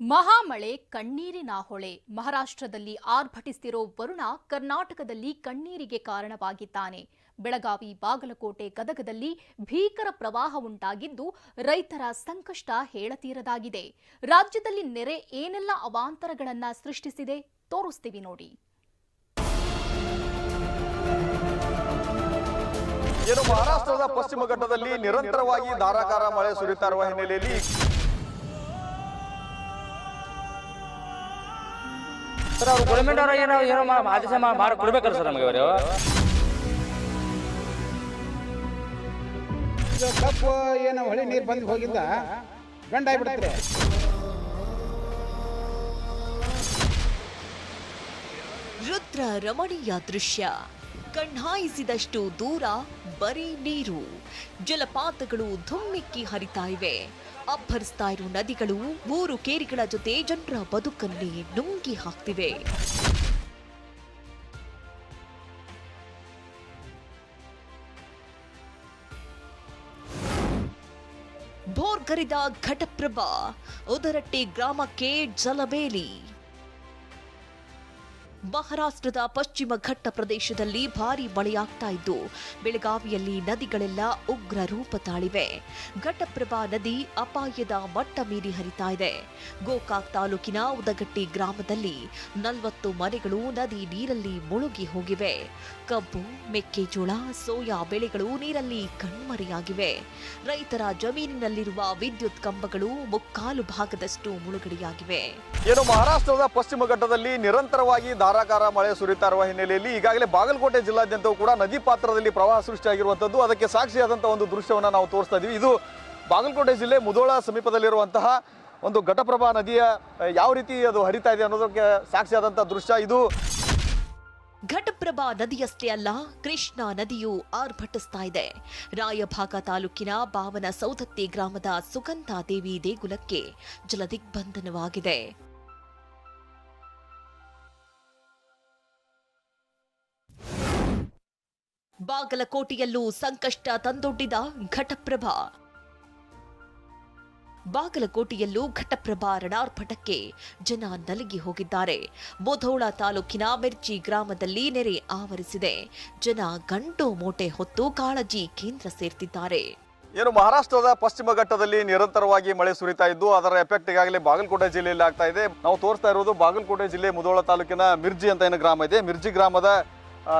ಮಹಾಮಳೆ, ಕಣ್ಣೀರಿನ ಹೊಳೆ. ಮಹಾರಾಷ್ಟ್ರದಲ್ಲಿ ಆರ್ಭಟಿಸ್ತಿರೋ ವರುಣ ಕರ್ನಾಟಕದಲ್ಲಿ ಕಣ್ಣೀರಿಗೆ ಕಾರಣವಾಗಿದ್ದಾನೆ. ಬೆಳಗಾವಿ, ಬಾಗಲಕೋಟೆ ಗದಗದಲ್ಲಿ ಭೀಕರ ಪ್ರವಾಹ ಉಂಟಾಗಿದ್ದು ರೈತರ ಸಂಕಷ್ಟ ಹೇಳತೀರದಾಗಿದೆ. ರಾಜ್ಯದಲ್ಲಿ ನೆರೆ ಏನೆಲ್ಲ ಅವಾಂತರಗಳನ್ನ ಸೃಷ್ಟಿಸಿದೆ ತೋರಿಸ್ತೀವಿ ನೋಡಿ. ಏನು ಮಹಾರಾಷ್ಟ್ರದ ಪಶ್ಚಿಮ ಘಟ್ಟದಲ್ಲಿ ನಿರಂತರವಾಗಿ ಧಾರಾಕಾರ ಮಳೆ ಸುರಿತಾ ಇರುವ ಹಿನ್ನೆಲೆಯಲ್ಲಿ ಸರ್ ಅವ್ರು ಗೌರ್ಮೆಂಟ್ ಅವ್ರ ಏನೋ ಏನೋ ಮಾ- ಆದೇಶ ಮಾ- ಮಾಡಿ ಕೊಡ್ಬೇಕಲ್ಲ ಸರ್ ನಮಗೆ ಅವರು ಇದು ಕಪ್ಪು ಏನು ಹೊಳಿ ನೀರು ಬಂದು ಹೋಗಿದ್ದ ಗಂಡ ಆಗ್ಬಿಡ್ತಾರೆ ರುದ್ರ ರಮಣೀಯ ದೃಶ್ಯ. ಕಣ್ಣಾಯಿಸಿದಷ್ಟು ದೂರ ಬರೀ ನೀರು. ಜಲಪಾತಗಳು ಧುಮ್ಮಿಕ್ಕಿ ಹರಿತಾ ಇವೆ. ಅಬ್ಬರಿಸ್ತಾ ಇರೋ ನದಿಗಳು ಮೂರು ಕೇರಿಗಳ ಜೊತೆ ಜನರ ಬದುಕನ್ನೇ ನುಂಗಿ ಹಾಕ್ತಿವೆ. ಭೋರ್ಗರಿದ ಘಟಪ್ರಭಾ, ಉದರಟ್ಟಿ ಗ್ರಾಮಕ್ಕೆ ಜಲಬೇಲಿ. ಮಹಾರಾಷ್ಟ್ರದ ಪಶ್ಚಿಮ ಘಟ್ಟ ಪ್ರದೇಶದಲ್ಲಿ ಭಾರಿ ಮಳೆಯಾಗ್ತಾ ಇದ್ದು, ಬೆಳಗಾವಿಯಲ್ಲಿ ನದಿಗಳೆಲ್ಲ ಉಗ್ರ ರೂಪ ತಾಳಿವೆ. ಘಟಪ್ರಭಾ ನದಿ ಅಪಾಯದ ಮಟ್ಟ ಮೀರಿ ಹರಿತಾ ಇದೆ. ಗೋಕಾಕ್ ತಾಲೂಕಿನ ಉದಗಟ್ಟಿ ಗ್ರಾಮದಲ್ಲಿ ನಲವತ್ತು ಮನೆಗಳು ನದಿ ನೀರಲ್ಲಿ ಮುಳುಗಿ ಹೋಗಿವೆ. ಕಬ್ಬು, ಮೆಕ್ಕೆಜೋಳ, ಸೋಯಾ ಬೆಳೆಗಳು ನೀರಲ್ಲಿ ಕಣ್ಮರೆಯಾಗಿವೆ. ರೈತರ ಜಮೀನಿನಲ್ಲಿರುವ ವಿದ್ಯುತ್ ಕಂಬಗಳು ಮುಕ್ಕಾಲು ಭಾಗದಷ್ಟು ಮುಳುಗಡೆಯಾಗಿವೆ. ಏನು ಮಹಾರಾಷ್ಟ್ರದ ಪಶ್ಚಿಮ ಘಟ್ಟದಲ್ಲಿ ನಿರಂತರವಾಗಿ ಧಾರಾಕಾರ ಮಳೆ ಸುರಿತಾ ಇರುವ ಹಿನ್ನೆಲೆಯಲ್ಲಿ ಈಗಾಗಲೇ ಬಾಗಲಕೋಟೆ ಜಿಲ್ಲಾದ್ಯಂತವೂ ಕೂಡ ನದಿ ಪಾತ್ರದಲ್ಲಿ ಪ್ರವಾಹ ಸೃಷ್ಟಿಯಾಗಿರುವಂಥದ್ದು. ಅದಕ್ಕೆ ಸಾಕ್ಷಿಯಾದಂಥ ಒಂದು ದೃಶ್ಯವನ್ನು ನಾವು ತೋರಿಸ್ತಾ ಇದ್ದೀವಿ. ಇದು ಬಾಗಲಕೋಟೆ ಜಿಲ್ಲೆ ಮುದೋಳ ಸಮೀಪದಲ್ಲಿರುವಂತಹ ಒಂದು ಘಟಪ್ರಭಾ ನದಿಯ ಯಾವ ರೀತಿ ಅದು ಹರಿತಾ ಇದೆ ಅನ್ನೋದಕ್ಕೆ ಸಾಕ್ಷಿಯಾದಂಥ ದೃಶ್ಯ ಇದು. ಘಟಪ್ರಭಾ ನದಿಯಷ್ಟೇ ಅಲ್ಲ, ಕೃಷ್ಣಾ ನದಿಯು ಆರ್ಭಟಿಸ್ತಾ ಇದೆ. ರಾಯಭಾಗ ತಾಲೂಕಿನ ಬಾವನ ಸೌದತ್ತಿ ಗ್ರಾಮದ ಸುಗಂಧಾ ದೇವಿ ದೇಗುಲಕ್ಕೆ ಜಲದಿಗ್ಬಂಧನವಾಗಿದೆ. ಬಾಗಲಕೋಟೆಯಲ್ಲೂ ಸಂಕಷ್ಟ ತಂದೊಡ್ಡಿದ ಘಟಪ್ರಭಾ. ಬಾಗಲಕೋಟೆಯಲ್ಲೂ ಘಟಪ್ರಭಾ ರಣಾರ್ಭಟಕ್ಕೆ ಜನ ನಲುಗಿ ಹೋಗಿದ್ದಾರೆ. ಬೋಧೌಳ ತಾಲೂಕಿನ ಮಿರ್ಚಿ ಗ್ರಾಮದಲ್ಲಿ ನೆರೆ ಆವರಿಸಿದೆ. ಜನ ಗಂಟು ಮೋಟೆ ಹೊತ್ತು ಕಾಳಜಿ ಕೇಂದ್ರ ಸೇರ್ತಿದ್ದಾರೆ. ಏನು ಮಹಾರಾಷ್ಟ್ರದ ಪಶ್ಚಿಮ ಘಟ್ಟದಲ್ಲಿ ನಿರಂತರವಾಗಿ ಮಳೆ ಸುರಿತಾ ಇದ್ದು, ಅದರ ಎಫೆಕ್ಟ್ ಈಗಾಗಲೇ ಬಾಗಲಕೋಟೆ ಜಿಲ್ಲೆಯಲ್ಲಿ ಆಗ್ತಾ ಇದೆ. ನಾವು ತೋರಿಸ್ತಾ ಇರೋದು ಬಾಗಲಕೋಟೆ ಜಿಲ್ಲೆ ಮುಧೋಳ ತಾಲೂಕಿನ ಮಿರ್ಜಿ ಅಂತ ಏನು ಗ್ರಾಮ ಇದೆ. ಮಿರ್ಜಿ ಗ್ರಾಮದ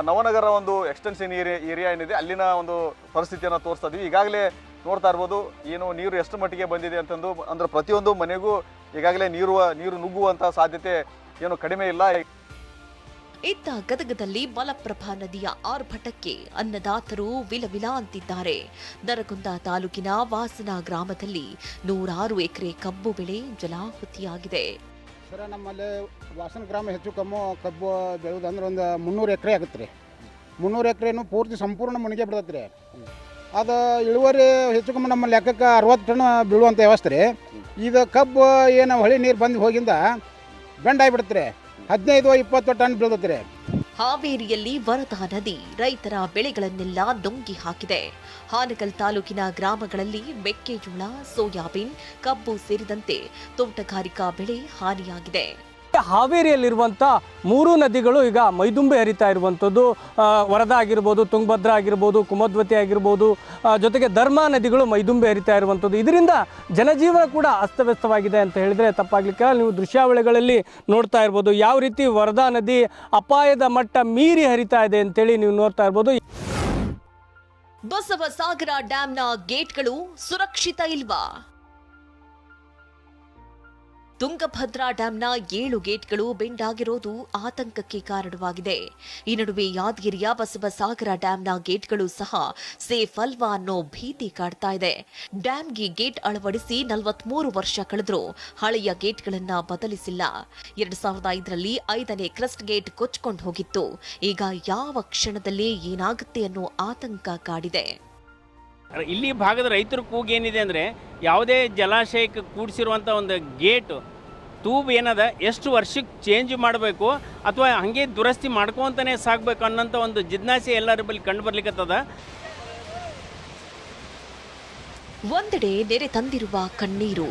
ನವನಗರ ಒಂದು ಎಕ್ಸ್ಟೆನ್ಷನ್ ಏರಿಯಾ ಏರಿಯಾ ಏನಿದೆ, ಅಲ್ಲಿನ ಒಂದು ಪರಿಸ್ಥಿತಿಯನ್ನು ತೋರಿಸ್ತಾ ಇದೀವಿ. ಈಗಾಗಲೇ ನೋಡ್ತಾ ಇರ್ಬೋದು, ಏನು ನೀರು ಎಷ್ಟು ಮಟ್ಟಿಗೆ ಬಂದಿದೆ ಅಂತಂದು, ಅಂದರೆ ಪ್ರತಿಯೊಂದು ಮನೆಗೂ ಈಗಾಗಲೇ ನೀರು ನೀರು ನುಗ್ಗುವಂಥ ಸಾಧ್ಯತೆ ಏನು ಕಡಿಮೆ ಇಲ್ಲ. ಇತ್ತ ಗದಗದಲ್ಲಿ ಮಲಪ್ರಭಾ ನದಿಯ ಆರ್ಭಟಕ್ಕೆ ಅನ್ನದಾತರು ವಿಲವಿಲ ಅಂತಿದ್ದಾರೆ. ನರಗುಂದ ತಾಲೂಕಿನ ವಾಸನ ಗ್ರಾಮದಲ್ಲಿ ನೂರಾರು ಎಕರೆ ಕಬ್ಬು ಬೆಳೆ ಜಲಾಹುತಿಯಾಗಿದೆ ಸರ, ನಮ್ಮಲ್ಲಿ ವಾಸನ ಗ್ರಾಮ ಹೆಚ್ಚು ಕಮ್ಮು, ಕಬ್ಬು ಬೆಳೆಯೋದಂದ್ರೆ ಒಂದು ಮುನ್ನೂರು ಎಕರೆ ಆಗುತ್ತೆ ರೀ. ಮುನ್ನೂರು ಎಕರೆನೂ ಪೂರ್ತಿ ಸಂಪೂರ್ಣ ಮುಣಿಗೆ ಬಿಡ್ತೈತೆ ರೀ. ಅದು ಇಳುವರಿ ಹೆಚ್ಚು ಕಮ್ಮಿ ನಮ್ಮ ಲೆಕ್ಕಕ್ಕೆ ಅರವತ್ತು ಟನ್ ಬೀಳುವಂಥ ವ್ಯವಸ್ಥೆ ರೀ. ಇದು ಕಬ್ಬು ಏನು ಹೊಳಿ ನೀರು ಬಂದು ಹೋಗಿಂದ ಬೆಂಡಾಗಿ ಆಗಿಬಿಡುತ್ತೆ ರೀ. ಹದಿನೈದು, ಇಪ್ಪತ್ತು ಟನ್ ಬೀಳ್ತೈತೆ ರೀ. ಹಾವೇರಿಯಲ್ಲಿ ವರದಾ ನದಿ ರೈತರ ಬೆಳೆಗಳನ್ನೆಲ್ಲ ನುಂಗಿ ಹಾಕಿದೆ. ಹಾನಗಲ್ ತಾಲೂಕಿನ ಗ್ರಾಮಗಳಲ್ಲಿ ಮೆಕ್ಕೆಜೋಳ, ಸೋಯಾಬೀನ್, ಕಬ್ಬು ಸೇರಿದಂತೆ ತೋಟಗಾರಿಕಾ ಬೆಳೆ ಹಾನಿಯಾಗಿದೆ. ಹಾವೇರಿಯಲ್ಲಿರುವಂಥ ಮೂರು ನದಿಗಳು ಈಗ ಮೈದುಂಬೆ ಹರಿತಾ ಇರುವಂಥದ್ದು. ವರದ ವರದಾ ಆಗಿರ್ಬೋದು, ತುಂಗಭದ್ರಾ ಆಗಿರ್ಬೋದು, ಕುಮದ್ವತಿ ಆಗಿರ್ಬೋದು ಜೊತೆಗೆ ಧರ್ಮ ನದಿಗಳು ಮೈದುಂಬೆ ಹರಿತಾ ಇರುವಂಥದ್ದು. ಇದರಿಂದ ಜನಜೀವನ ಕೂಡ ಅಸ್ತವ್ಯಸ್ತವಾಗಿದೆ ಅಂತ ಹೇಳಿದರೆ ತಪ್ಪಾಗಲಿಕ್ಕೆ ನೀವು ದೃಶ್ಯಾವಳಿಗಳಲ್ಲಿ ನೋಡ್ತಾ ಇರ್ಬೋದು. ಯಾವ ರೀತಿ ವರದಾ ನದಿ ಅಪಾಯದ ಮಟ್ಟ ಮೀರಿ ಹರಿತಾ ಇದೆ ಅಂತೇಳಿ ನೀವು ನೋಡ್ತಾ ಇರ್ಬೋದು. ಬಸವಸಾಗರ ಡ್ಯಾಂನ ಗೇಟ್ಗಳು ಸುರಕ್ಷಿತ ಇಲ್ವಾ? ತುಂಗಭದ್ರಾ ಡ್ಯಾಂನ ಏಳು ಗೇಟ್ಗಳು ಬೆಂಡಾಗಿರೋದು ಆತಂಕಕ್ಕೆ ಕಾರಣವಾಗಿದೆ. ಈ ನಡುವೆ ಯಾದಗಿರಿಯ ಬಸವಸಾಗರ ಡ್ಯಾಂನ ಗೇಟ್ಗಳು ಸಹ ಸೇಫ್ ಅಲ್ವಾ ಅನ್ನೋ ಭೀತಿ ಕಾಡ್ತಾ ಇದೆ. ಡ್ಯಾಂಗೆ ಗೇಟ್ ಅಳವಡಿಸಿ ನಲವತ್ಮೂರು ವರ್ಷ ಕಳೆದರೂ ಹಳೆಯ ಗೇಟ್ಗಳನ್ನ ಬದಲಿಸಿಲ್ಲ. ಎರಡು ಸಾವಿರದ ಐದರಲ್ಲಿ ಐದನೇ ಕ್ರಸ್ಟ್ ಗೇಟ್ ಕೊಚ್ಕೊಂಡು ಹೋಗಿತ್ತು. ಈಗ ಯಾವ ಕ್ಷಣದಲ್ಲಿ ಏನಾಗುತ್ತೆ ಅನ್ನೋ ಆತಂಕ ಕಾಡಿದೆ. ಇಲ್ಲಿ ಭಾಗದ ರೈತರ ಕೂಗೇನಿದೆ ಅಂದರೆ ಯಾವುದೇ ಜಲಾಶಯಕ್ಕೆ ಕೂಡಿಸಿರುವಂಥ ಒಂದು ಗೇಟು ತೂಬ್ ಏನದ? ಎಷ್ಟು ವರ್ಷಕ್ಕೆ ಚೇಂಜ್ ಮಾಡಬೇಕು? ಅಥವಾ ಹಾಗೆ ದುರಸ್ತಿ ಮಾಡ್ಕೊತಾನೆ ಸಾಗಬೇಕು ಅನ್ನೋಂಥ ಒಂದು ಜಿಜ್ಞಾಸೆ ಎಲ್ಲರ ಬಳಿ ಕಂಡು ಬರ್ಲಿಕ್ಕತ್ತದ ಒಂದೆಡೆ ನೆರೆ ತಂದಿರುವ ಕಣ್ಣೀರು,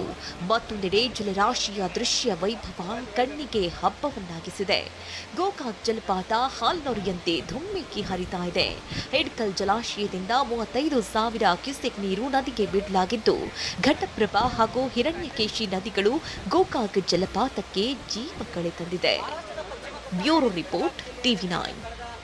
ಮತ್ತೊಂದೆಡೆ ಜಲರಾಶಿಯ ದೃಶ್ಯ ವೈಭವ ಕಣ್ಣಿಗೆ ಹಬ್ಬವನ್ನಾಗಿಸಿದೆ. ಗೋಕಾಕ್ ಜಲಪಾತ ಹಾಲ್ನೊರಿಯಂತೆ ಧುಮ್ಮಿಕ್ಕಿ ಹರಿತಾ ಇದೆ. ಹೆಡ್ಕಲ್ ಜಲಾಶಯದಿಂದ ಮೂವತ್ತೈದು ಸಾವಿರ ಕ್ಯೂಸೆಕ್ ನೀರು ನದಿಗೆ ಬಿಡಲಾಗಿದ್ದು, ಘಟಪ್ರಭಾ ಹಾಗೂ ಹಿರಣ್ಯಕೇಶಿ ನದಿಗಳು ಗೋಕಾಕ್ ಜಲಪಾತಕ್ಕೆ ಜೀವ ಕಳೆ ತಂದಿದೆ. Bureau report, TV nine.